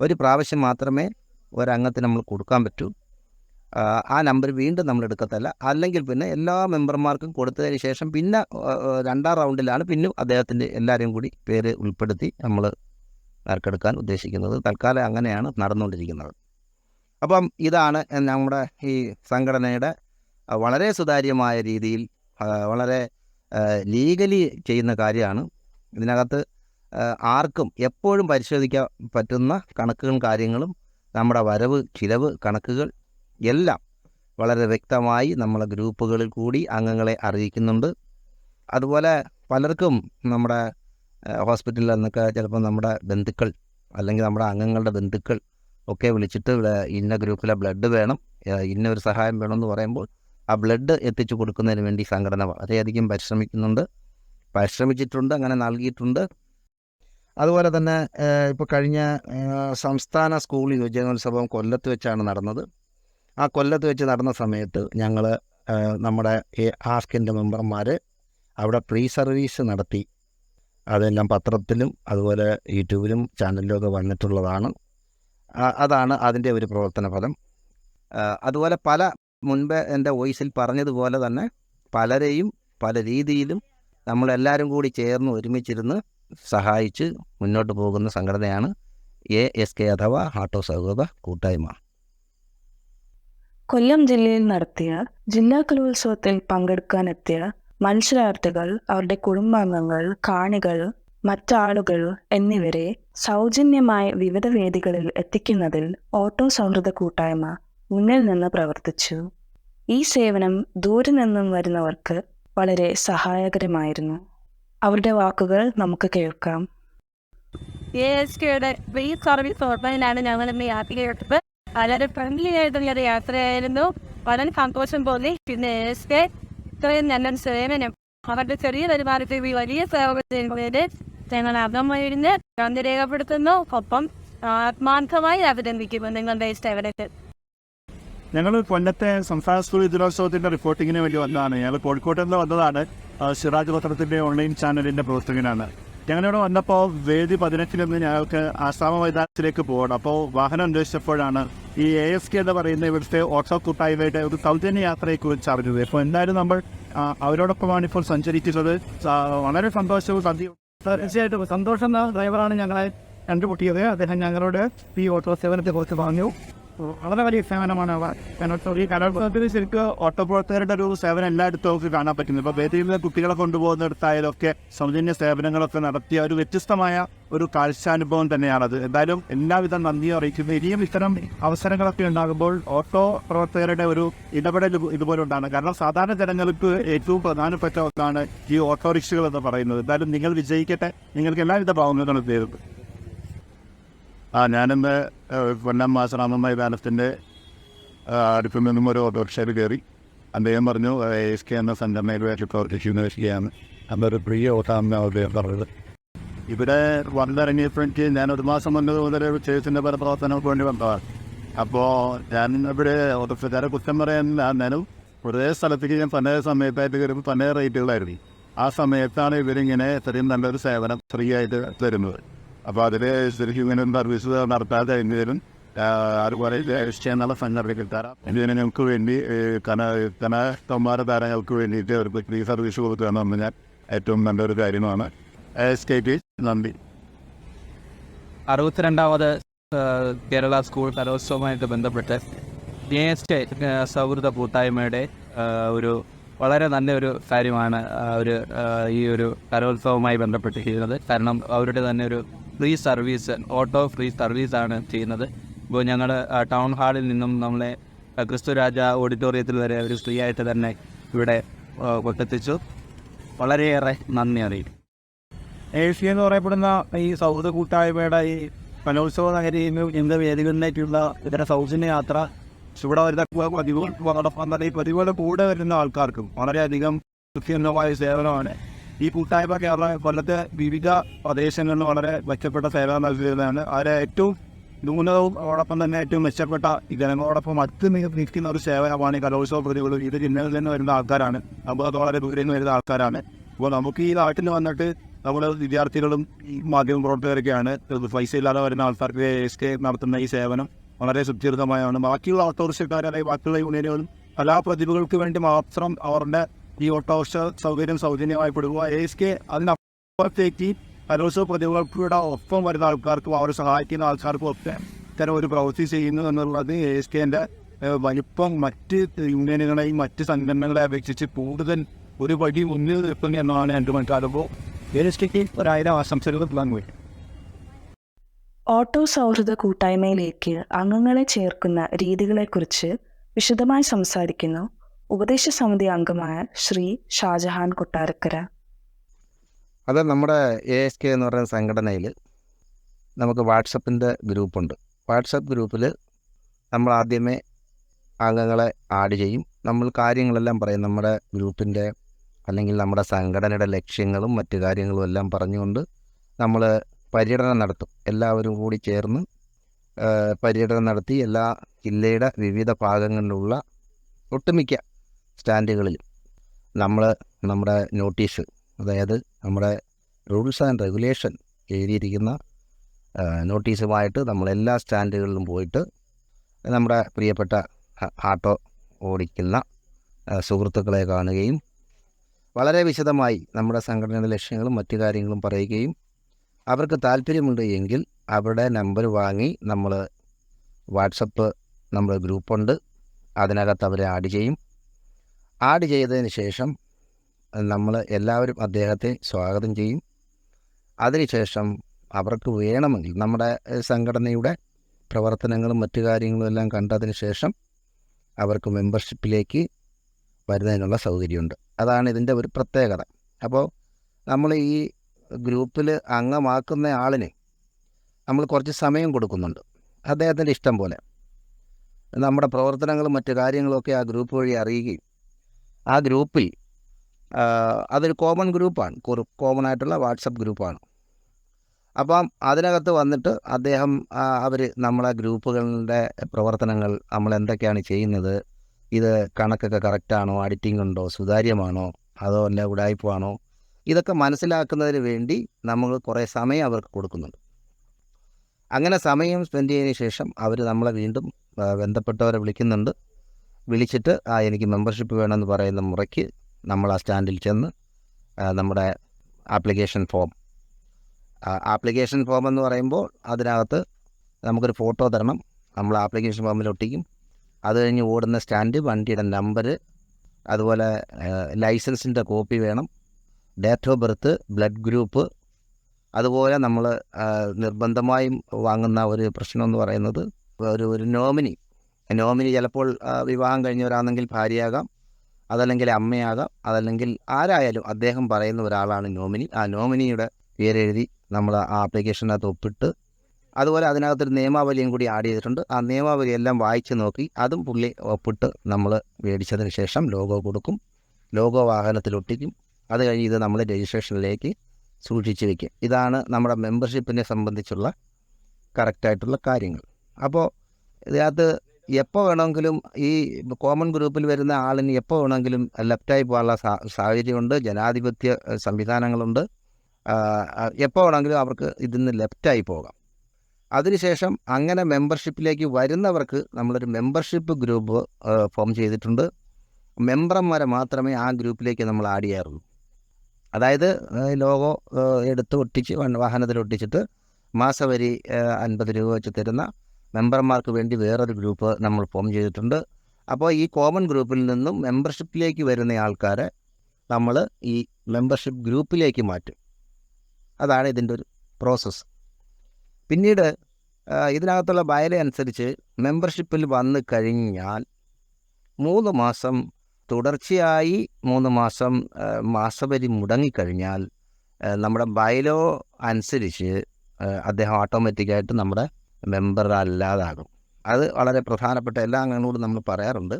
ഒരു പ്രാവശ്യം മാത്രമേ ഒരംഗത്തിന് നമ്മൾ കൊടുക്കാൻ പറ്റൂ. ആ, നമ്പർ വീണ്ടും നമ്മൾ എടുക്കത്തല്ല. അല്ലെങ്കിൽ പിന്നെ എല്ലാ മെമ്പർമാർക്കും കൊടുത്തതിന് ശേഷം പിന്നെ രണ്ടാം റൗണ്ടിലാണ് പിന്നെ അദ്ദേഹത്തിന്റെ എല്ലാവരെയും കൂടി പേര് ഉൾപ്പെടുത്തി നമ്മൾ നറുക്കെടുക്കാൻ ഉദ്ദേശിക്കുന്നത്. തൽക്കാലം അങ്ങനെയാണ് നടന്നുകൊണ്ടിരിക്കുന്നത്. അപ്പം ഇതാണ് നമ്മുടെ ഈ സംഘടനയുടെ വളരെ സുതാര്യമായ രീതിയിൽ വളരെ ലീഗലി ചെയ്യുന്ന കാര്യമാണ്. ഇതിനകത്ത് ആർക്കും എപ്പോഴും പരിശോധിക്കാൻ പറ്റുന്ന കണക്കുകളും കാര്യങ്ങളും നമ്മുടെ വരവ് ചിലവ് കണക്കുകൾ എല്ലാം വളരെ വ്യക്തമായി നമ്മളെ ഗ്രൂപ്പുകളിൽ കൂടി അംഗങ്ങളെ അറിയിക്കുന്നുണ്ട്. അതുപോലെ പലർക്കും നമ്മുടെ ഹോസ്പിറ്റലിൽ നിന്നൊക്കെ ചിലപ്പോൾ നമ്മുടെ ബന്ധുക്കൾ അല്ലെങ്കിൽ നമ്മുടെ അംഗങ്ങളുടെ ബന്ധുക്കൾ ഒക്കെ വിളിച്ചിട്ട് ഇന്ന ഗ്രൂപ്പിലെ ബ്ലഡ് വേണം ഇന്ന ഒരു സഹായം വേണമെന്ന് പറയുമ്പോൾ ആ ബ്ലഡ് എത്തിച്ചു കൊടുക്കുന്നതിന് വേണ്ടി സംഘടന വളരെയധികം പരിശ്രമിക്കുന്നുണ്ട്. പരിശ്രമിച്ചിട്ടുണ്ട് അങ്ങനെ നൽകിയിട്ടുണ്ട്. അതുപോലെ തന്നെ ഇപ്പോൾ കഴിഞ്ഞ സംസ്ഥാന സ്കൂൾ യുവജനോത്സവം കൊല്ലത്ത് വെച്ചാണ് നടന്നത്. ആ കൊല്ലത്ത് വെച്ച് നടന്ന സമയത്ത് ഞങ്ങൾ നമ്മുടെ ആസ്കിന്റെ മെമ്പർമാർ അവിടെ പ്രീ സർവീസ് നടത്തി. അതെല്ലാം പത്രത്തിലും അതുപോലെ യൂട്യൂബിലും ചാനലിലും ഒക്കെ വന്നിട്ടുള്ളതാണ് അതാണ് അതിന്റെ ഒരു പ്രവർത്തന ഫലം അതുപോലെ പല മുൻപ് എന്റെ വോയിസിൽ പറഞ്ഞതുപോലെ തന്നെ പലരെയും പല രീതിയിലും നമ്മളെല്ലാവരും കൂടി ചേർന്ന് ഒരുമിച്ചിരുന്ന് സഹായിച്ച് മുന്നോട്ട് പോകുന്ന സംഘടനയാണ് എ എസ് കെ അഥവാ ആട്ടോ സൗഹൃദ കൂട്ടായ്മ. കൊല്ലം ജില്ലയിൽ നടത്തിയ ജില്ലാ കലോത്സവത്തിൽ പങ്കെടുക്കാനെത്തിയ മത്സരാർത്ഥികൾ അവരുടെ കുടുംബാംഗങ്ങൾ കാണികൾ മറ്റാളുകൾ എന്നിവരെ സൗജന്യമായ വിവിധ വേദികളിൽ എത്തിക്കുന്നതിൽ ഓട്ടോ സൗഹൃദ കൂട്ടായ്മ മുന്നിൽ നിന്ന് പ്രവർത്തിച്ചു. ഈ സേവനം ദൂരെ നിന്നും വരുന്നവർക്ക് വളരെ സഹായകരമായിരുന്നു. അവരുടെ വാക്കുകൾ നമുക്ക് കേൾക്കാം. എ എസ് സർവീസ് ഓർമ്മയിലാണ് ഞങ്ങൾ ഇന്ന് യാത്ര ചെയ്തത്. വളരെ ഫ്രണ്ട്ലി ആയിട്ടുള്ള ഒരു യാത്രയായിരുന്നു. വളരെ സന്തോഷം പോലെ പിന്നെ എസ് കെ ഇത്രയും നല്ല സേവനം. അവരുടെ ചെറിയ വരുമാനത്തിൽ വലിയ സേവനം ഞങ്ങൾ നന്ദി രേഖപ്പെടുത്തുന്നു. ഒപ്പം ആത്മാർത്ഥമായി അഭിനന്ദിക്കുന്നു നിങ്ങളുടെ ഇഷ്ടം സേവനത്തെ ഞങ്ങൾ കൊല്ലത്തെ സംസ്ഥാന സ്കൂൾ ദിനോത്സവത്തിന്റെ റിപ്പോർട്ടിങ്ങിന് വേണ്ടി വന്നതാണ്. ഞങ്ങൾ കോഴിക്കോട്ട് നിന്ന് വന്നതാണ്. സിറാജ് പത്രത്തിന്റെ ഓൺലൈൻ ചാനലിന്റെ പ്രവർത്തകനാണ് ഞങ്ങളിവിടെ വന്നപ്പോൾ വേദി പതിനെട്ടിൽ നിന്ന് ഞങ്ങൾക്ക് ആസാമ മൈതാനത്തിലേക്ക് പോകണം. അപ്പോൾ വാഹനം അന്വേഷിച്ചപ്പോഴാണ് ഈ എ എസ് കെ എന്ന് പറയുന്ന ഇവിടുത്തെ ഓട്ടോ കൂട്ടായ്മയുടെ ഒരു സൗജന്യ യാത്രയെക്കുറിച്ച് അറിഞ്ഞത്. അപ്പോൾ എന്തായാലും നമ്മൾ അവരോടൊപ്പമാണ് ഇപ്പോൾ സഞ്ചരിക്കുന്നത്. വളരെ സന്തോഷവും സന്ധ്യയും തീർച്ചയായിട്ടും സന്തോഷം ഡ്രൈവറാണ് ഞങ്ങളെ കണ്ടുമുട്ടിയത്. അദ്ദേഹം ഞങ്ങളുടെ ഈ ഓട്ടോ സേവനത്തെ കുറിച്ച് പറഞ്ഞു. വളരെ വലിയ സേവനമാണ് ഈ കലോത്സവത്തിൽ ശരിക്കും ഓട്ടോപ്രവർത്തകരുടെ ഒരു സേവനം എല്ലായിടത്തും നമുക്ക് കാണാൻ പറ്റുന്നു ഇപ്പോൾ നിന്ന് കുട്ടികളെ കൊണ്ടുപോകുന്നിടത്തായാലും ഒക്കെ സൗജന്യ സേവനങ്ങളൊക്കെ നടത്തിയ ഒരു വ്യത്യസ്തമായ ഒരു കാഴ്ചാനുഭവം തന്നെയാണത്. എന്തായാലും എല്ലാവിധ നന്ദിയും അറിയിക്കുന്നു. ഇനിയും ഇത്തരം അവസരങ്ങളൊക്കെ ഉണ്ടാകുമ്പോൾ ഓട്ടോ പ്രവർത്തകരുടെ ഒരു ഇടപെടൽ ഇത് ഇതുപോലെ ഉണ്ടാണ് കാരണം സാധാരണ ജനങ്ങൾക്ക് ഏറ്റവും പ്രധാനപ്പെട്ട ഒന്നാണ് ഈ ഓട്ടോറിക്ഷകൾ എന്ന് പറയുന്നത്. എന്തായാലും നിങ്ങൾ വിജയിക്കട്ടെ. നിങ്ങൾക്ക് എല്ലാവിധ ഭാവങ്ങളും നേരുന്നു ആ ഞാനിന്ന് കൊല്ലം മാസറാമ മൈതാനത്തിന്റെ അടുപ്പിൽ നിന്നും ഒരു ഓട്ടോറിക്ഷയിൽ കയറി. അദ്ദേഹം പറഞ്ഞു എസ് കെ എന്ന സംഘടനയിൽ വേണ്ടി പ്രവർത്തിക്കുന്ന വ്യക്തിയാണ് അന്നൊരു പ്രിയ ഓട്ടാമെന്ന് അദ്ദേഹം പറഞ്ഞത്. ഇവിടെ വന്നിറങ്ങിയപ്പോഴേക്ക് ഞാൻ ഒരു മാസം മുന്നേ മുതൽ ചേച്ചിന്റെ പല പ്രവർത്തനങ്ങൾക്ക് വേണ്ടി വന്നതാണ്. അപ്പോൾ ഞാൻ ഇവിടെ ഓട്ടോറിക്ഷക്കാരെ കുറ്റം പറയാനില്ല. എന്നാലും ഒരേ സ്ഥലത്തേക്ക് ഞാൻ പല സമയത്തായിട്ട് കയറുമ്പോൾ പല റേറ്റുകളായിരുന്നു. ആ സമയത്താണ് ഇവരിങ്ങനെ ഇത്രയും നല്ലൊരു സേവനം ഫ്രീ ആയിട്ട് തരുന്നത്. അപ്പോൾ അതിൽ ശരിക്കും ഇങ്ങനെ സർവീസ് നടത്താതെ എന്തിനും അതുപോലെ എന്നുള്ള താരം തരാം ഇതിന് ഞങ്ങൾക്ക് വേണ്ടി കന കന കനത്തന്മാരെ താരങ്ങൾക്ക് വേണ്ടിയിട്ട് അവർക്ക് ഫ്രീ സർവീസ് കൊടുക്കുക എന്ന് പറഞ്ഞാൽ ഏറ്റവും നല്ലൊരു കാര്യമാണ്. നന്ദി. അറുപത്തിരണ്ടാമത് കേരള സ്കൂൾ കലോത്സവവുമായിട്ട് ബന്ധപ്പെട്ട് ജെ എസ് കെ സൗഹൃദ കൂട്ടായ്മയുടെ ഒരു വളരെ നല്ല ഒരു കാര്യമാണ് ഒരു ഈ ഒരു കലോത്സവവുമായി ബന്ധപ്പെട്ട് ചെയ്യുന്നത് കാരണം അവരുടെ തന്നെ ഒരു ഫ്രീ സർവീസ് ഓട്ടോ ഫ്രീ സർവീസാണ് ചെയ്യുന്നത്. ഇപ്പോൾ ഞങ്ങൾ ടൗൺ ഹാളിൽ നിന്നും നമ്മളെ ക്രിസ്തുരാജ ഓഡിറ്റോറിയത്തിൽ വരെ ഒരു ഫ്രീ ആയിട്ട് തന്നെ ഇവിടെ കൊട്ടെത്തിച്ചു വളരെയേറെ നന്ദി അറിയിക്കും ഏഷ്യ എന്ന് പറയപ്പെടുന്ന ഈ സൗഹൃദ കൂട്ടായ്മയുടെ ഈ കലോത്സവ നഗരിയിൽ എന്ത് വേദികളിലേക്കുള്ള ഇതര സൗജന്യ യാത്ര ഇവിടെ വരുന്ന തന്നെ പതിവുകളുടെ കൂടെ വരുന്ന ആൾക്കാർക്കും വളരെയധികം കൃത്യമായ സേവനമാണ്. ഈ കൂട്ടായ്മ കേരള കൊല്ലത്തെ വിവിധ പ്രദേശങ്ങളിൽ വളരെ മെച്ചപ്പെട്ട സേവനം നൽകുന്നതാണ് അതിലെ ഏറ്റവും ന്യൂനതവും അതോടൊപ്പം തന്നെ ഏറ്റവും മെച്ചപ്പെട്ട ജനങ്ങളോടൊപ്പം അടുത്ത് നിൽക്കുന്ന ഒരു സേവനമാണ് ഈ കലോത്സവ പ്രതികൾ ഇത് ജില്ലകളിൽ നിന്ന് വരുന്ന ആൾക്കാരാണ്. നമുക്ക് വളരെ ദൂരെ നിന്ന് വരുന്ന ആൾക്കാരാണ്. അപ്പോൾ നമുക്ക് ഈ നാട്ടിൽ വന്നിട്ട് നമ്മുടെ വിദ്യാർത്ഥികളും മാധ്യമ പ്രവർത്തകരൊക്കെയാണ്. പൈസ ഇല്ലാതെ വരുന്ന ആൾക്കാർക്ക് എസ് നടത്തുന്ന ഈ സേവനം വളരെ സുദീർഘമായാണ് ബാക്കിയുള്ള ഓട്ടോറിക്ഷക്കാർ അല്ലെങ്കിൽ ബാക്കിയുള്ള യൂണിയനുകളും കലാപ്രതിഭകൾക്ക് വേണ്ടി മാത്രം അവരുടെ ഈ ഓട്ടോറിക്ഷ സൗകര്യം സൗജന്യമായി കൊടുക്കുക. എസ് കെ അതിനപ്പുറത്തേക്ക് കലോത്സവ പ്രതിഭകൾക്കൂടെ ഒപ്പം വരുന്ന ആൾക്കാർക്കും അവരെ സഹായിക്കുന്ന ആൾക്കാർക്കും ഒക്കെ ഇത്തരം ഒരു പ്രവൃത്തി ചെയ്യുന്നു എന്നുള്ളത് എ എസ് കെന്റെ വലിപ്പം മറ്റ് യൂണിയനുകളെയും മറ്റ് സംഘടനകളെ അപേക്ഷിച്ച് കൂടുതൽ ഒരു പടി മുന്നിൽ നിൽക്കുന്നു എന്നാണ് എന്റെ മനസ്സിലാകുമ്പോൾ എസ് കെക്ക് ഒരായിരം ആശംസകൾ പ്ലാൻ വേണ്ടി. ഓട്ടോ സൗഹൃദ കൂട്ടായ്മയിലേക്ക് അംഗങ്ങളെ ചേർക്കുന്ന രീതികളെക്കുറിച്ച് വിശദമായി സംസാരിക്കുന്നു. ഉപദേശ സമിതി അംഗമായ ശ്രീ ഷാജഹാൻ കൊട്ടാരക്കര. അത് നമ്മുടെ എ എസ് കെ എന്ന് പറയുന്ന സംഘടനയിൽ നമുക്ക് വാട്സപ്പിന്റെ ഗ്രൂപ്പുണ്ട്. വാട്സപ്പ് ഗ്രൂപ്പിൽ നമ്മൾ ആദ്യമേ അംഗങ്ങളെ ആഡ് ചെയ്യും. നമ്മൾ കാര്യങ്ങളെല്ലാം പറയും. നമ്മുടെ ഗ്രൂപ്പിന്റെ അല്ലെങ്കിൽ നമ്മുടെ സംഘടനയുടെ ലക്ഷ്യങ്ങളും മറ്റ് കാര്യങ്ങളും എല്ലാം പറഞ്ഞുകൊണ്ട് നമ്മൾ പര്യടനം നടത്തും. എല്ലാവരും കൂടി ചേർന്ന് പര്യടനം നടത്തി എല്ലാ ജില്ലയുടെ വിവിധ ഭാഗങ്ങളിലുള്ള ഒട്ടുമിക്ക സ്റ്റാൻഡുകളിലും നമ്മൾ നമ്മുടെ നോട്ടീസ് അതായത് നമ്മുടെ റൂൾസ് ആൻഡ് റെഗുലേഷൻ എഴുതിയിരിക്കുന്ന നോട്ടീസുമായിട്ട് നമ്മൾ എല്ലാ സ്റ്റാൻഡുകളിലും പോയിട്ട് നമ്മുടെ പ്രിയപ്പെട്ട ആട്ടോ ഓടിക്കുന്ന സുഹൃത്തുക്കളെ കാണുകയും വളരെ വിശദമായി നമ്മുടെ സംഘടനയുടെ ലക്ഷ്യങ്ങളും മറ്റു കാര്യങ്ങളും പറയുകയും അവർക്ക് താല്പര്യമുണ്ട് എങ്കിൽ അവരുടെ നമ്പർ വാങ്ങി നമ്മൾ വാട്സപ്പ് നമ്മുടെ ഗ്രൂപ്പുണ്ട്. അതിനകത്ത് അവരെ ആഡ് ചെയ്യും. ആഡ് ചെയ്തതിന് ശേഷം നമ്മൾ എല്ലാവരും അദ്ദേഹത്തെ സ്വാഗതം ചെയ്യും. അതിനുശേഷം അവർക്ക് വേണമെങ്കിൽ നമ്മുടെ സംഘടനയുടെ പ്രവർത്തനങ്ങളും മറ്റു കാര്യങ്ങളും എല്ലാം കണ്ടതിന് ശേഷം അവർക്ക് മെമ്പർഷിപ്പിലേക്ക് വരുന്നതിനുള്ള സൗകര്യമുണ്ട്. അതാണ് ഇതിന്റെ ഒരു പ്രത്യേകത. അപ്പോൾ നമ്മൾ ഈ ഗ്രൂപ്പിൽ അംഗമാക്കുന്ന ആളിന് നമ്മൾ കുറച്ച് സമയം കൊടുക്കുന്നുണ്ട്. അദ്ദേഹത്തിന്റെ ഇഷ്ടം പോലെ. നമ്മുടെ പ്രവർത്തനങ്ങളും മറ്റു കാര്യങ്ങളൊക്കെ ആ ഗ്രൂപ്പ് വഴി അറിയുകയും ആ ഗ്രൂപ്പിൽ അതൊരു കോമൺ ഗ്രൂപ്പാണ് കോമൺ ആയിട്ടുള്ള വാട്സപ്പ് ഗ്രൂപ്പാണ് അപ്പം അതിനകത്ത് വന്നിട്ട് അദ്ദേഹം അവർ നമ്മളെ ഗ്രൂപ്പുകളുടെ പ്രവർത്തനങ്ങൾ നമ്മൾ എന്തൊക്കെയാണ് ചെയ്യുന്നത് ഇത് കണക്കൊക്കെ കറക്റ്റാണോ അഡിറ്റിംഗ് ഉണ്ടോ സുതാര്യമാണോ അതോ അല്ല ഉടായ്പാണോ ഇതൊക്കെ മനസ്സിലാക്കുന്നതിന് വേണ്ടി നമ്മൾ കുറേ സമയം അവർക്ക് കൊടുക്കുന്നുണ്ട്. അങ്ങനെ സമയം സ്പെൻഡ് ചെയ്തതിന് ശേഷം അവർ നമ്മളെ വീണ്ടും ബന്ധപ്പെട്ടവരെ വിളിക്കുന്നുണ്ട്. വിളിച്ചിട്ട് ആ എനിക്ക് മെമ്പർഷിപ്പ് വേണമെന്ന് പറയുന്ന മുറയ്ക്ക് നമ്മൾ ആ സ്റ്റാൻഡിൽ ചെന്ന് നമ്മുടെ ആപ്ലിക്കേഷൻ ഫോം ആപ്ലിക്കേഷൻ ഫോം എന്ന് പറയുമ്പോൾ അതിനകത്ത് നമുക്കൊരു ഫോട്ടോ തരണം. നമ്മൾ ആപ്ലിക്കേഷൻ ഫോമിൽ ഒട്ടിക്കും. അത് കഴിഞ്ഞ് ഓടുന്ന സ്റ്റാൻഡ് വണ്ടിയുടെ നമ്പർ അതുപോലെ ലൈസൻസിന്റെ കോപ്പി വേണം. Date of birth blood group അതുപോലെ നമ്മൾ നിർബന്ധമായും വാങ്ങുന്ന ഒരു പ്രശ്നം എന്ന് പറയുന്നത് ഒരു ഒരു നോമിനി നോമിനി ചിലപ്പോൾ വിവാഹം കഴിഞ്ഞവരാണെങ്കിൽ ഭാര്യയാകാം അതല്ലെങ്കിൽ അമ്മയാകാം അതല്ലെങ്കിൽ ആരായാലും അദ്ദേഹം പറയുന്ന ഒരാളാണ് നോമിനി. ആ നോമിനിയുടെ പേരെഴുതി നമ്മൾ ആ ആപ്ലിക്കേഷനകത്ത് ഒപ്പിട്ട് അതുപോലെ അതിനകത്തൊരു നിയമാവലിയും കൂടി ആഡ് ചെയ്തിട്ടുണ്ട്. ആ നിയമാവലി എല്ലാം വായിച്ച് നോക്കി അതും പുള്ളി ഒപ്പിട്ട് നമ്മൾ മേടിച്ചതിന് ശേഷം ലോഗോ കൊടുക്കും. ലോഗോ വാഹനത്തിൽ ഒട്ടിക്കും. അത് കഴിഞ്ഞ് ഇത് നമ്മൾ രജിസ്ട്രേഷനിലേക്ക് സൂക്ഷിച്ച് വയ്ക്കും ഇതാണ് നമ്മുടെ മെമ്പർഷിപ്പിനെ സംബന്ധിച്ചുള്ള കറക്റ്റായിട്ടുള്ള കാര്യങ്ങൾ. അപ്പോൾ ഇതിനകത്ത് എപ്പോൾ വേണമെങ്കിലും ഈ കോമൺ ഗ്രൂപ്പിൽ വരുന്ന ആളിന് എപ്പോൾ വേണമെങ്കിലും ലെഫ്റ്റായി പോകാനുള്ള സാഹചര്യമുണ്ട്. ജനാധിപത്യ സംവിധാനങ്ങളുണ്ട്. എപ്പോൾ വേണമെങ്കിലും അവർക്ക് ഇതിൽ നിന്ന് ലെഫ്റ്റായി പോകാം. അതിനുശേഷം അങ്ങനെ മെമ്പർഷിപ്പിലേക്ക് വരുന്നവർക്ക് നമ്മളൊരു മെമ്പർഷിപ്പ് ഗ്രൂപ്പ് ഫോം ചെയ്തിട്ടുണ്ട്. മെമ്പർമാരെ മാത്രമേ ആ ഗ്രൂപ്പിലേക്ക് നമ്മൾ ആഡ് ചെയ്യാറുള്ളൂ. അതായത് ലോഗോ എടുത്ത് ഒട്ടിച്ച് വാഹനത്തിൽ ഒട്ടിച്ചിട്ട് മാസവരി അൻപത് രൂപ വെച്ച് തരുന്ന മെമ്പർമാർക്ക് വേണ്ടി വേറൊരു ഗ്രൂപ്പ് നമ്മൾ ഫോം ചെയ്തിട്ടുണ്ട്. അപ്പോൾ ഈ കോമൺ ഗ്രൂപ്പിൽ നിന്നും മെമ്പർഷിപ്പിലേക്ക് വരുന്ന ആൾക്കാരെ നമ്മൾ ഈ മെമ്പർഷിപ്പ് ഗ്രൂപ്പിലേക്ക് മാറ്റും. അതാണ് ഇതിന്റെ ഒരു പ്രോസസ്സ്. പിന്നീട് ഇതിനകത്തുള്ള ബയല അനുസരിച്ച് മെമ്പർഷിപ്പിൽ വന്നു കഴിഞ്ഞാൽ മൂന്ന് മാസം തുടർച്ചയായി മൂന്ന് മാസം മാസപരി മുടങ്ങിക്കഴിഞ്ഞാൽ നമ്മുടെ ബയലോ അനുസരിച്ച് അദ്ദേഹം ഓട്ടോമാറ്റിക്കായിട്ട് നമ്മുടെ മെമ്പർ അല്ലാതാകും അത് വളരെ പ്രധാനപ്പെട്ട എല്ലാ അംഗങ്ങളോടും നമ്മൾ പറയാറുണ്ട്.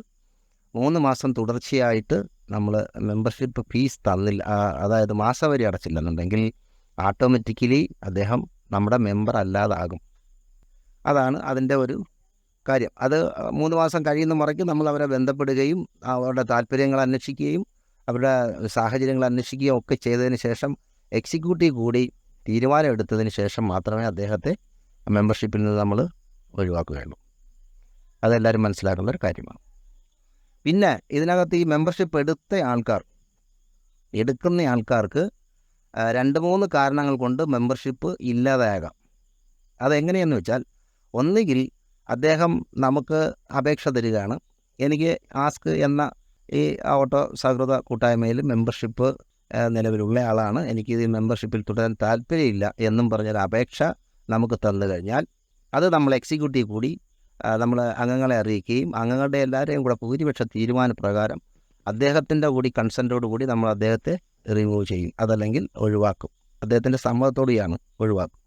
മൂന്ന് മാസം തുടർച്ചയായിട്ട് നമ്മൾ മെമ്പർഷിപ്പ് ഫീസ് തന്നില്ല അതായത് മാസവരി അടച്ചില്ലെന്നുണ്ടെങ്കിൽ ഓട്ടോമാറ്റിക്കലി അദ്ദേഹം നമ്മുടെ മെമ്പർ അല്ലാതാകും അതാണ് അതിന്റെ ഒരു കാര്യം. അത് മൂന്ന് മാസം കഴിയുന്ന മുറയ്ക്ക് നമ്മൾ അവരെ ബന്ധപ്പെടുകയും അവരുടെ താല്പര്യങ്ങൾ അന്വേഷിക്കുകയും അവരുടെ സാഹചര്യങ്ങൾ അന്വേഷിക്കുകയും ഒക്കെ ചെയ്തതിന് ശേഷം എക്സിക്യൂട്ടീവ് കൂടി തീരുമാനം എടുത്തതിന് ശേഷം മാത്രമേ അദ്ദേഹത്തെ മെമ്പർഷിപ്പിൽ നിന്ന് നമ്മൾ ഒഴിവാക്കുകയുള്ളൂ. അതെല്ലാവരും മനസ്സിലാക്കുന്ന ഒരു കാര്യമാണ്. പിന്നെ ഇതിനകത്ത് ഈ മെമ്പർഷിപ്പ് എടുത്ത ആൾക്കാർ എടുക്കുന്ന ആൾക്കാർക്ക് രണ്ട് മൂന്ന് കാരണങ്ങൾ കൊണ്ട് മെമ്പർഷിപ്പ് ഇല്ലാതാകാം. അതെങ്ങനെയെന്ന് വെച്ചാൽ ഒന്നുകിൽ അദ്ദേഹം നമുക്ക് അപേക്ഷ തരികയാണ്. എനിക്ക് ആസ്ക് എന്ന ഈ ഓട്ടോ സൗഹൃദ കൂട്ടായ്മയിൽ മെമ്പർഷിപ്പ് നിലവിലുള്ള ആളാണ്. എനിക്ക് മെമ്പർഷിപ്പിൽ തുടരാൻ താല്പര്യമില്ല എന്നും പറഞ്ഞൊരു അപേക്ഷ നമുക്ക് തന്നു കഴിഞ്ഞാൽ അത് നമ്മൾ എക്സിക്യൂട്ടീവ് കൂടി നമ്മൾ അംഗങ്ങളെ അറിയിക്കുകയും അംഗങ്ങളുടെ എല്ലാവരെയും കൂടെ ഭൂരിപക്ഷ തീരുമാനപ്രകാരം അദ്ദേഹത്തിന്റെ കൂടി കൺസെന്റോട് കൂടി നമ്മൾ അദ്ദേഹത്തെ റിമൂവ് ചെയ്യും. അതല്ലെങ്കിൽ ഒഴിവാക്കും. അദ്ദേഹത്തിന്റെ സമ്മതത്തോടെയാണ് ഒഴിവാക്കും.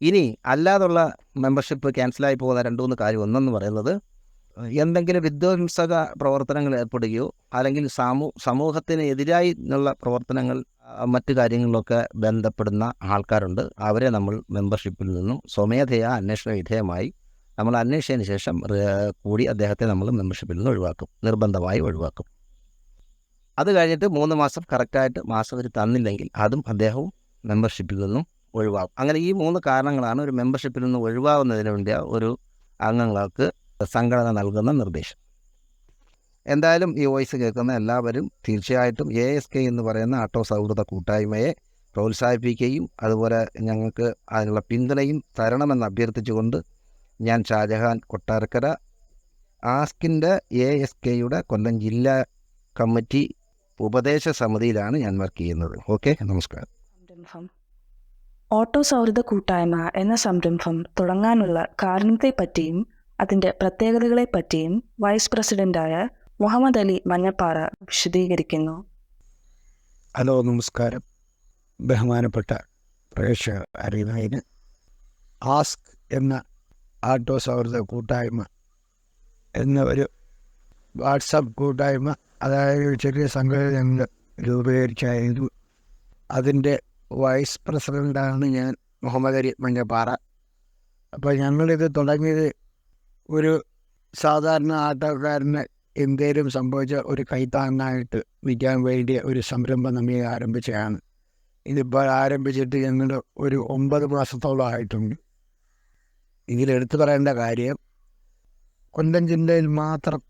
ഇനി അല്ലാതുള്ള മെമ്പർഷിപ്പ് ക്യാൻസലായി പോകുന്ന രണ്ട് മൂന്ന് കാര്യം ഒന്നെന്ന് പറയുന്നത് എന്തെങ്കിലും വിധ്വംസക പ്രവർത്തനങ്ങൾ ഏർപ്പെടുകയോ അല്ലെങ്കിൽ സമൂ സമൂഹത്തിന് എതിരായി ഉള്ള പ്രവർത്തനങ്ങൾ മറ്റു കാര്യങ്ങളിലൊക്കെ ബന്ധപ്പെടുന്ന ആൾക്കാരുണ്ട്. അവരെ നമ്മൾ മെമ്പർഷിപ്പിൽ നിന്നും സ്വമേധയാ അന്വേഷണ വിധേയമായി നമ്മൾ അന്വേഷിച്ചതിന് ശേഷം കൂടി അദ്ദേഹത്തെ നമ്മൾ മെമ്പർഷിപ്പിൽ നിന്ന് ഒഴിവാക്കും. നിർബന്ധമായി ഒഴിവാക്കും. അത് കഴിഞ്ഞിട്ട് മൂന്ന് മാസം കറക്റ്റായിട്ട് മാസം മാസവരി തന്നില്ലെങ്കിൽ അതും അദ്ദേഹവും മെമ്പർഷിപ്പിൽ നിന്നും ഒഴിവാകും അങ്ങനെ ഈ മൂന്ന് കാരണങ്ങളാണ് ഒരു മെമ്പർഷിപ്പിൽ നിന്ന് ഒഴിവാകുന്നതിന് വേണ്ടിയ ഒരു അംഗങ്ങൾക്ക് സംഘടന നൽകുന്ന നിർദ്ദേശം. എന്തായാലും ഈ വോയിസ് കേൾക്കുന്ന എല്ലാവരും തീർച്ചയായിട്ടും എ എസ് കെ എന്ന് പറയുന്ന ആട്ടോ സൗഹൃദ കൂട്ടായ്മയെ പ്രോത്സാഹിപ്പിക്കുകയും അതുപോലെ ഞങ്ങൾക്ക് അതിനുള്ള പിന്തുണയും തരണമെന്ന് അഭ്യർത്ഥിച്ചുകൊണ്ട് ഞാൻ ഷാജഹാൻ കൊട്ടാരക്കര ആസ്കിന്റെ എ എസ് കെയുടെ കൊല്ലം ജില്ലാ കമ്മിറ്റി ഉപദേശ സമിതിയിലാണ് ഞാൻ വർക്ക് ചെയ്യുന്നത്. ഓക്കെ നമസ്കാരം. ഓട്ടോ സൗഹൃദ കൂട്ടായ്മ എന്ന സംരംഭം തുടങ്ങാനുള്ള കാരണത്തെപ്പറ്റിയും അതിന്റെ പ്രത്യേകതകളെപ്പറ്റിയും വൈസ് പ്രസിഡന്റായ മുഹമ്മദ് അലി മഞ്ഞപ്പാറ വിശദീകരിക്കുന്നു. ഹലോ നമസ്കാരം. ബഹുമാനപ്പെട്ട പ്രേക്ഷകർ അറിയുന്നതിന് ആസ്ക് എന്ന ആട്ടോ സൗഹൃദ കൂട്ടായ്മ എന്ന ഒരു വാട്സപ്പ് കൂട്ടായ്മ അതായത് ഒരു ചെറിയ സംഘടന ഞങ്ങൾ രൂപീകരിച്ചായിരുന്നു. അതിന്റെ വൈസ് പ്രസിഡന്റാണ് ഞാൻ മുഹമ്മദ് അലി മഞ്ഞപ്പാറ. അപ്പോൾ ഞങ്ങളിത് തുടങ്ങിയത് ഒരു സാധാരണ ആട്ടോക്കാരന് എന്തേലും സംഭവിച്ച ഒരു കൈത്താങ്ങായിട്ട് നിൽക്കാൻ വേണ്ടിയ ഒരു സംരംഭം നമ്മൾ ആരംഭിച്ചതാണ്. ഇതിപ്പോൾ ആരംഭിച്ചിട്ട് ഞങ്ങളുടെ ഒരു ഒമ്പത് മാസത്തോളം ആയിട്ടുണ്ട്. ഇതിലെടുത്തു പറയേണ്ട കാര്യം കൊല്ലം ജില്ലയിൽ മാത്രം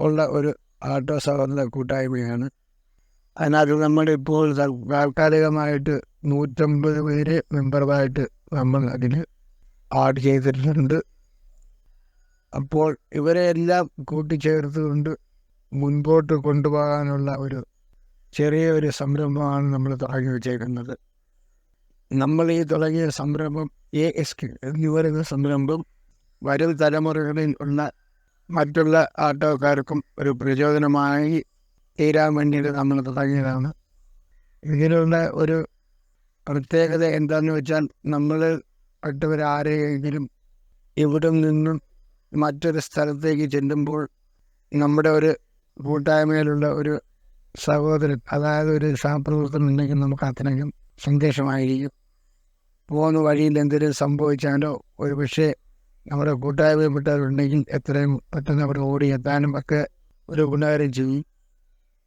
ഉള്ള ഒരു ആട്ടോ സഹോദര കൂട്ടായ്മയാണ്. അതിനകത്ത് നമ്മളിപ്പോൾ താൽക്കാലികമായിട്ട് നൂറ്റമ്പത് പേര് മെമ്പറുമായിട്ട് നമ്മൾ അതിൽ ആഡ് ചെയ്തിട്ടുണ്ട്. അപ്പോൾ ഇവരെ എല്ലാം കൂട്ടിച്ചേർത്തുകൊണ്ട് മുൻപോട്ട് കൊണ്ടുപോകാനുള്ള ഒരു ചെറിയ ഒരു സംരംഭമാണ് നമ്മൾ തുടങ്ങി വെച്ചേക്കുന്നത്. നമ്മൾ ഈ തുടങ്ങിയ സംരംഭം എ എസ് കെ എന്ന് പറയുന്ന സംരംഭം വരും തലമുറകളിൽ ഉള്ള മറ്റുള്ള ആട്ടോക്കാർക്കും ഒരു പ്രചോദനമായി തീരാൻ വേണ്ടിയിട്ട് നമ്മൾ തുടങ്ങിയതാണ്. ഇതിനുള്ള ഒരു പ്രത്യേകത എന്താണെന്ന് വെച്ചാൽ നമ്മൾ മറ്റവരാരെയെങ്കിലും ഇവിടെ നിന്നും മറ്റൊരു സ്ഥലത്തേക്ക് ചെല്ലുമ്പോൾ നമ്മുടെ ഒരു കൂട്ടായ്മയിലുള്ള ഒരു സഹോദരൻ അതായത് ഒരു സഹപ്രവർത്തനം ഉണ്ടെങ്കിൽ നമുക്ക് അത്രയും സന്ദേശമായിരിക്കും പോകുന്ന വഴിയിൽ എന്തെങ്കിലും സംഭവിച്ചാലോ ഒരു പക്ഷേ നമ്മുടെ കൂട്ടായ്മപ്പെട്ടവരുണ്ടെങ്കിൽ എത്രയും പെട്ടെന്ന് അവർ ഓടി എത്താനും ഒക്കെ ഒരു ഗുണകരം ചെയ്യും.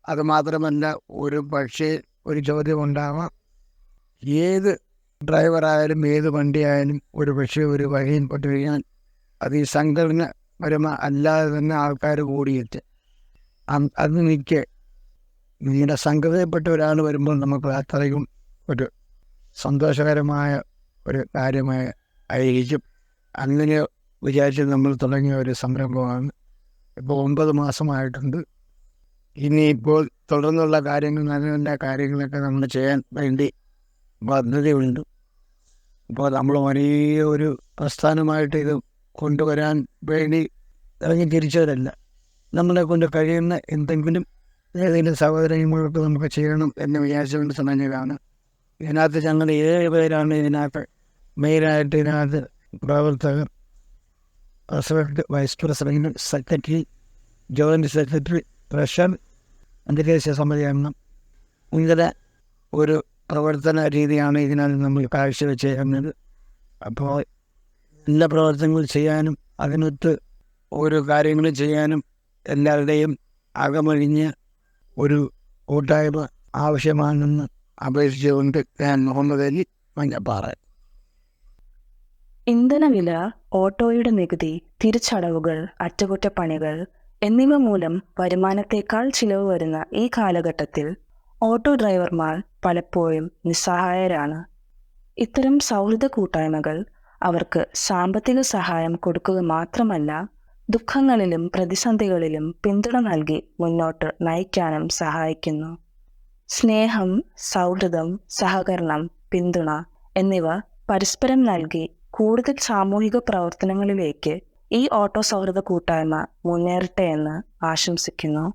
അതുമാത്രമല്ല ഒരു പക്ഷേ ഒരു ചോദ്യം ഉണ്ടാവാം ഏത് ഡ്രൈവറായാലും ഏത് വണ്ടിയായാലും ഒരു പക്ഷേ ഒരു വഴിയിൽ പെട്ടു കഴിഞ്ഞാൽ അത് ഈ സംഘടന പരമ അല്ലാതെ തന്നെ ആൾക്കാർ കൂടിയിട്ട്. അത് നിൽക്കെ. നിങ്ങളുടെ സംഘടനപ്പെട്ട ഒരാൾ വരുമ്പോൾ നമുക്ക് അത്രയും ഒരു സന്തോഷകരമായ ഒരു കാര്യമായി ആയിരിക്കും. അങ്ങനെ വിചാരിച്ച് നമ്മൾ തുടങ്ങിയ ഒരു സംരംഭമാണ്. ഇപ്പോൾ ഒമ്പത് മാസമായിട്ടുണ്ട്. ഇനിയിപ്പോൾ തുടർന്നുള്ള കാര്യങ്ങൾ നല്ല നല്ല കാര്യങ്ങളൊക്കെ നമ്മൾ ചെയ്യാൻ വേണ്ടി പദ്ധതിയുണ്ട്. അപ്പോൾ നമ്മൾ വലിയ ഒരു പ്രസ്ഥാനമായിട്ട് ഇത് കൊണ്ടുവരാൻ വേണ്ടി ഇറങ്ങി തിരിച്ചവരല്ല നമ്മളെ കൊണ്ട് കഴിയുന്ന എന്തെങ്കിലും ഏതെങ്കിലും സഹോദരങ്ങൾക്ക് നമുക്ക് ചെയ്യണം എന്ന് വിചാരിച്ചുകൊണ്ട് തുടങ്ങിയതാണ് ഇതിനകത്ത് ഞങ്ങൾ ഏഴ് പേരാണ് ഇതിനകത്ത് മെയിനായിട്ട് ഇതിനകത്ത് പ്രവർത്തകർ. President vice president secretary joint secretary treasurer അന്തർദേശീയ സമിതി അംഗം. ഇങ്ങനെ ഒരു പ്രവർത്തന രീതിയാണ് ഇതിനകത്ത് നമ്മൾ കാഴ്ചവെച്ചിരുന്നത് അപ്പോൾ എല്ലാ പ്രവർത്തനങ്ങളും ചെയ്യാനും അതിനൊത്ത് ഓരോ കാര്യങ്ങളും ചെയ്യാനും എല്ലാവരുടെയും അകമഴിഞ്ഞ് ഒരു കൂട്ടായ്മ ആവശ്യമാണെന്ന് അപേക്ഷിച്ചുകൊണ്ട് ഞാൻ മുഹമ്മദ് അലി മഞ്ഞപ്പാറ. ഇന്ധനവില ഓട്ടോയുടെ നികുതി തിരിച്ചടവുകൾ അറ്റകുറ്റപ്പണികൾ എന്നിവ മൂലം വരുമാനത്തേക്കാൾ ചിലവ് വരുന്ന ഈ കാലഘട്ടത്തിൽ ഓട്ടോ ഡ്രൈവർമാർ പലപ്പോഴും നിസ്സഹായരാണ്. ഇത്തരം സൗഹൃദ കൂട്ടായ്മകൾ അവർക്ക് സാമ്പത്തിക സഹായം കൊടുക്കുക മാത്രമല്ല ദുഃഖങ്ങളിലും പ്രതിസന്ധികളിലും പിന്തുണ നൽകി മുന്നോട്ട് നയിക്കാനും സഹായിക്കുന്നു. സ്നേഹം സൗഹൃദം സഹകരണം പിന്തുണ എന്നിവ പരസ്പരം നൽകി കൂടുതൽ സാമൂഹിക പ്രവർത്തനങ്ങളിലേക്ക് ഈ ഓട്ടോ സൗഹൃദ കൂട്ടായ്മ മുന്നേറട്ടെ എന്ന് ആശംസിക്കുന്നു.